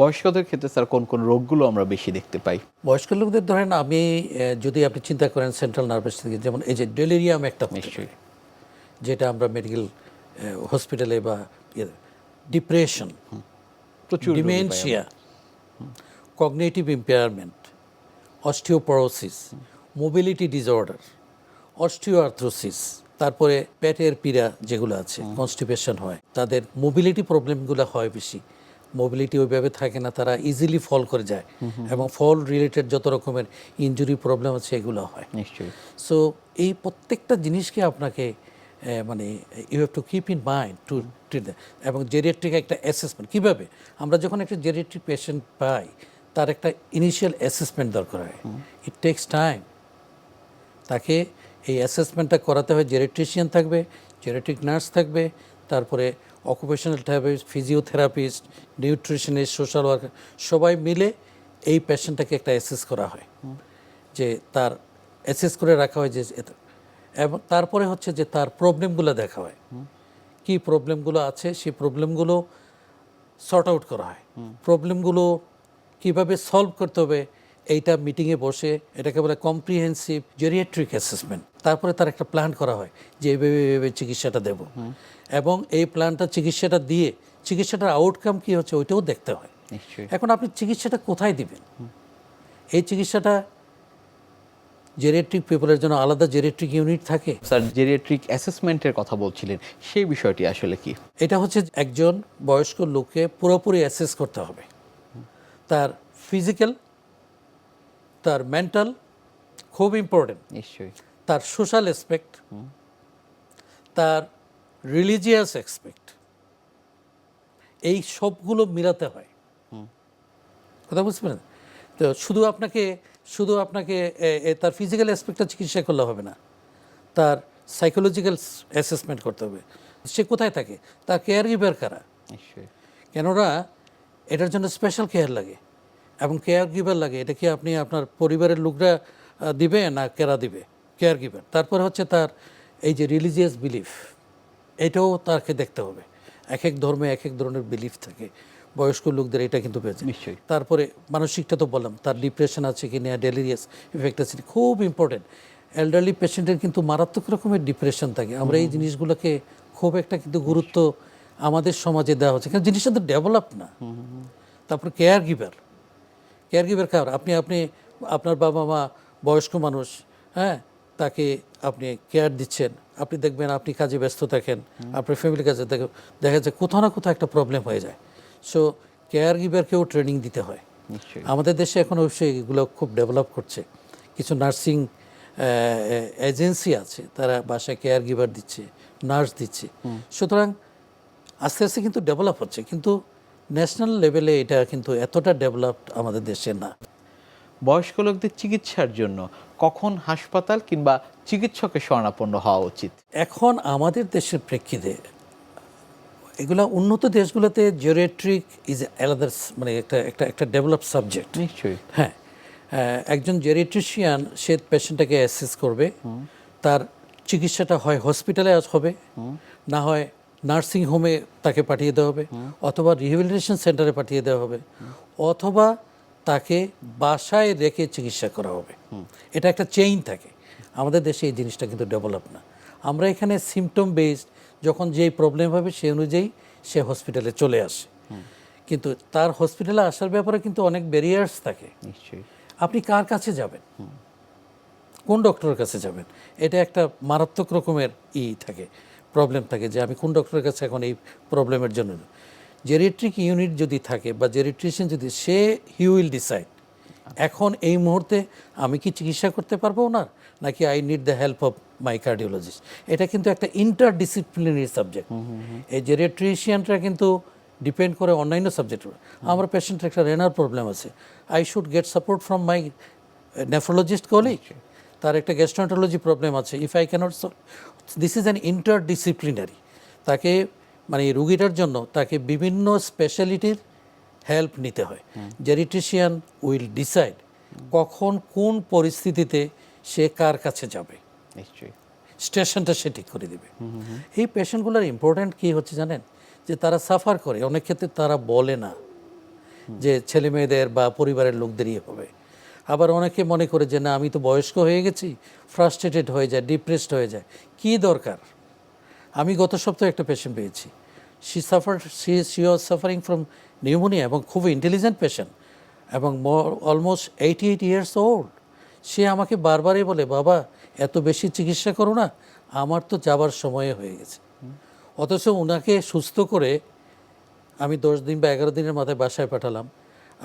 বয়স্কদের ক্ষেত্রে স্যার কোন কোন রোগগুলো আমরা বেশি দেখতে পাই? বয়স্ক লোকদের ধরেন আমি যদি আপনি চিন্তা করেন সেন্ট্রাল নার্ভাস থেকে যেমন এই যে ডেলেরিয়াম একটা নিশ্চয়ই। যেটা আমরা মেডিকেল হসপিটালে বা ডিপ্রেশন প্রচুর পাই আমরা। Dementia cognitive impairment osteoporosis mobility disorder osteoarthrosis তারপরে পেটের পীড়া যেগুলো আছে কনস্টিপেশন হয় তাদের মোবিলিটি প্রবলেমগুলো হয় বেশি। মোবিলিটি ওইভাবে থাকে না তারা ইজিলি ফল করে যায়। এবং ফল রিলেটেড যত রকমের ইনজুরি প্রবলেম আছে এগুলো হয়। নিশ্চয়ই। সো এই প্রত্যেকটা জিনিসকে আপনাকে মানে you have to keep in mind to treat এবং জেরিয়াট্রিক একটা অ্যাসেসমেন্ট কীভাবে? আমরা যখন একটা জেরিয়াট্রিক পেশেন্ট পাই তার একটা ইনিশিয়াল অ্যাসেসমেন্ট দরকার হয়। ইট টেক্স টাইম তাকে এই অ্যাসেসমেন্টটা করাতে হয় জেরেট্রিশিয়ান থাকবে জেরেট্রিক নার্স থাকবে তারপরে occupational therapist physiotherapist nutritionist social worker সবাই মিলে এই পেশেন্টটাকে একটা অ্যাসেস করা হয়। যে তার অ্যাসেস করে রাখা হয় যে এবং তারপরে হচ্ছে যে তার প্রবলেমগুলো দেখা হয়। কি প্রবলেমগুলো আছে? সেই প্রবলেমগুলো সর্ট আউট করা হয়। প্রবলেমগুলো কীভাবে সলভ করতে হবে? এইটা মিটিংয়ে বসে, এটাকে বলে কম্প্রিহেন্সিভ জেরিয়াট্রিক অ্যাসেসমেন্ট তারপরে তার একটা প্ল্যান করা হয় যে এইভাবে এইভাবে চিকিৎসাটা দেব। এবং এই প্ল্যানটা চিকিৎসাটা দিয়ে চিকিৎসাটার আউটকাম কি হচ্ছে ওইটাও দেখতে হয়। নিশ্চয়ই। এখন আপনি চিকিৎসাটা কোথায় দিবেন? এই চিকিৎসাটা জেরিয়াট্রিক পিপলের জন্য আলাদা জেরিয়াট্রিক ইউনিট থাকে। স্যার জেরিয়াট্রিক অ্যাসেসমেন্টের কথা বলছিলেন সেই বিষয়টি আসলে কি? এটা হচ্ছে একজন বয়স্ক লোককে পুরোপুরি অ্যাসেস করতে হবে। তার ফিজিক্যাল তার মেন্টাল খুব ইম্পর্টেন্ট নিশ্চয়ই। তার সোশ্যাল এসপেক্ট তার রিলিজিয়াস এক্সপেক্ট এই সবগুলো মিলাতে হয়। কথা বুঝতে পারেন তো শুধু আপনাকে শুধু আপনাকে তার ফিজিক্যাল অ্যাসপেক্টটা চিকিৎসা করলে হবে না। তার সাইকোলজিক্যাল অ্যাসেসমেন্ট করতে হবে। সে কোথায় থাকে? তার কেয়ার গিভার কারা কেননা এটার জন্য স্পেশাল কেয়ার লাগে? এবং কেয়ার গিভার লাগে এটা কি আপনি আপনার পরিবারের লোকরা দিবে না কেরা দিবে? কেয়ার গিভার তারপরে হচ্ছে তার এই যে রিলিজিয়াস বিলিফ এটাও তাকে দেখতে হবে। এক এক ধর্মে এক এক ধরনের বিলিফ থাকে। বয়স্ক লোকদের এটা কিন্তু পেয়েছে। নিশ্চয়ই। তারপরে মানসিকটা তো বললাম তার ডিপ্রেশন আছে কি না ডেলিরিয়াস ইফেক্ট আছে খুব ইম্পর্টেন্ট এল্ডারলি পেশেন্টের কিন্তু মারাত্মক রকমের ডিপ্রেশন থাকে। আমরা এই জিনিসগুলোকে খুব একটা কিন্তু গুরুত্ব আমাদের সমাজে দেওয়া হচ্ছে। কারণ জিনিসটা তো ডেভেলপ না। তারপর কেয়ার গিভার কেয়ার গিভার কার? আপনি আপনি আপনার বাবা মা বয়স্ক মানুষ হ্যাঁ? তাকে আপনি কেয়ার দিচ্ছেন। আপনি দেখবেন আপনি কাজে ব্যস্ত থাকেন আপনার ফ্যামিলির কাছে দেখে দেখা যায় কোথাও না কোথাও একটা প্রবলেম হয়ে যায়। সো কেয়ার গিভারকেও ট্রেনিং দিতে হয়। আমাদের দেশে এখন অবশ্যই এগুলো খুব ডেভেলপ করছে। কিছু নার্সিং এজেন্সি আছে তারা বাসায় কেয়ার গিভার দিচ্ছে নার্স দিচ্ছে। সুতরাং আস্তে আস্তে কিন্তু ডেভেলপ হচ্ছে। কিন্তু ন্যাশনাল লেভেলে এটা কিন্তু এতটা ডেভেলপড আমাদের দেশে না। বয়স্ক লোকদের চিকিৎসার জন্য কখন হাসপাতাল কিংবা চিকিৎসকের শরণাপন্ন হওয়া উচিত? এখন আমাদের দেশের প্রেক্ষিতে এগুলা উন্নত দেশগুলোতে জিওরেট্রিক ইজ আলাদা মানে একটা একটা একটা ডেভেলপ সাবজেক্ট নিশ্চয়ই। হ্যাঁ একজন জেরিট্রিশিয়ান সে পেশেন্টটাকে অ্যাসেস করবে। তার চিকিৎসাটা হয় হসপিটালে হবে। না হয় নার্সিং হোমে তাকে পাঠিয়ে দেওয়া হবে অথবা রিহেবিলিটেশন সেন্টারে পাঠিয়ে দেওয়া হবে। অথবা তাকে বাসায় রেখে চিকিৎসা করা হবে। এটা একটা চেইন থাকে। আমাদের দেশে এই জিনিসটা কিন্তু ডেভেলপ না। আমরা এখানে সিমটম বেসড যখন যেই প্রবলেম হবে সেই অনুযায়ী সে হসপিটালে চলে আসে। কিন্তু তার হসপিটালে আসার ব্যাপারে কিন্তু অনেক ব্যারিয়ার্স থাকে। নিশ্চয়ই। আপনি কার কাছে যাবেন? কোন ডক্টরের কাছে যাবেন? এটা একটা মারাত্মক রকমের ই থাকে প্রবলেম থাকে যে আমি কোন ডক্টরের কাছে এখন এই প্রবলেমের জন্য? জেরিট্রিক ইউনিট যদি থাকে বা জেরিট্রিশিয়ান যদি সে হি উইল ডিসাইড এখন এই মুহূর্তে আমি কি চিকিৎসা করতে পারব না নাকি I need the help of my cardiologist এটা কিন্তু একটা ইন্টার ডিসিপ্লিনারি সাবজেক্ট এই জেরিট্রিশিয়ানটা কিন্তু ডিপেন্ড করে অন্যান্য সাবজেক্ট আমার পেশেন্টের একটা রেনার প্রবলেম আছে। I should get support from my nephrologist colleague তার একটা গ্যাস্ট্রোন্টোলজি প্রবলেম আছে। If I can't solve this is an interdisciplinary তাকে মানে এই রুগীটার জন্য তাকে বিভিন্ন স্পেশালিটির হেল্প নিতে হয়। জেরিট্রিশিয়ান উইল ডিসাইড কখন কোন পরিস্থিতিতে সে কার কাছে যাবে। নিশ্চয়ই। স্টেশনটা সে ঠিক করে দেবে। এই পেশেন্টগুলোর ইম্পর্ট্যান্ট কী হচ্ছে জানেন? যে তারা সাফার করে। অনেক ক্ষেত্রে তারা বলে না যে ছেলে মেয়েদের বা পরিবারের লোকদেরই হবে। আবার অনেকে মনে করে যে না আমি তো বয়স্ক হয়ে গেছি ফ্রাস্ট্রেটেড হয়ে যায় ডিপ্রেসড হয়ে যায়। কি দরকার? আমি গত সপ্তাহে একটা পেশেন্ট পেয়েছি। She suffer she she was suffering from pneumonia এবং খুব ইন্টেলিজেন্ট পেশেন্ট এবং more almost eighty eight years old সে আমাকে বারবারই বলে, বাবা, এত বেশি চিকিৎসা করো না, আমার তো যাবার সময় হয়ে গেছে। অথচ ওনাকে সুস্থ করে আমি দশ দিন বা এগারো দিনের মাথায় বাসায় পাঠালাম।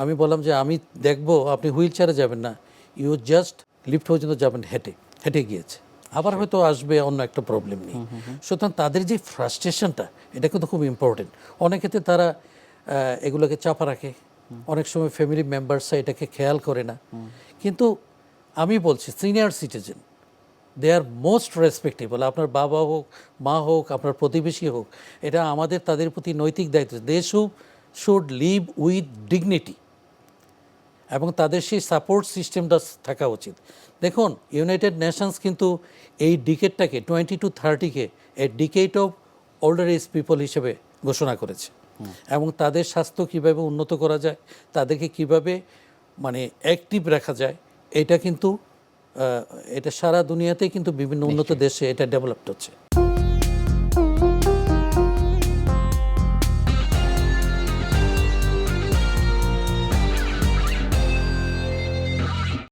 আমি বললাম যে, আমি দেখব, আপনি হুইল চেয়ারে যাবেন না। ইউ জাস্ট লিফট পর্যন্ত যাবেন, হেঁটে হেঁটে গিয়েছে। আবার হয়তো আসবে অন্য একটা প্রবলেম নিয়ে। সুতরাং তাদের যে ফ্রাস্ট্রেশনটা এটা কিন্তু খুব ইম্পর্টেন্ট অনেক ক্ষেত্রে তারা এগুলোকে চাপা রাখে। অনেক সময় ফ্যামিলি মেম্বার্সরা এটাকে খেয়াল করে না। কিন্তু আমি বলছি senior citizen they are most respectable আপনার বাবা হোক, মা হোক, আপনার প্রতিবেশী হোক, এটা আমাদের তাদের প্রতি নৈতিক দায়িত্ব। They should should live with dignity এবং তাদের সেই সাপোর্ট সিস্টেমটা থাকা উচিত। দেখুন ইউনাইটেড নেশনস কিন্তু এই ডিকেটটাকে twenty two থার্টিকে a decade of older age people হিসেবে ঘোষণা করেছে। এবং তাদের স্বাস্থ্য কীভাবে উন্নত করা যায় তাদেরকে কীভাবে মানে অ্যাক্টিভ রাখা যায় এটা কিন্তু এটা সারা দুনিয়াতে কিন্তু বিভিন্ন উন্নত দেশে এটা ডেভেলপড হচ্ছে।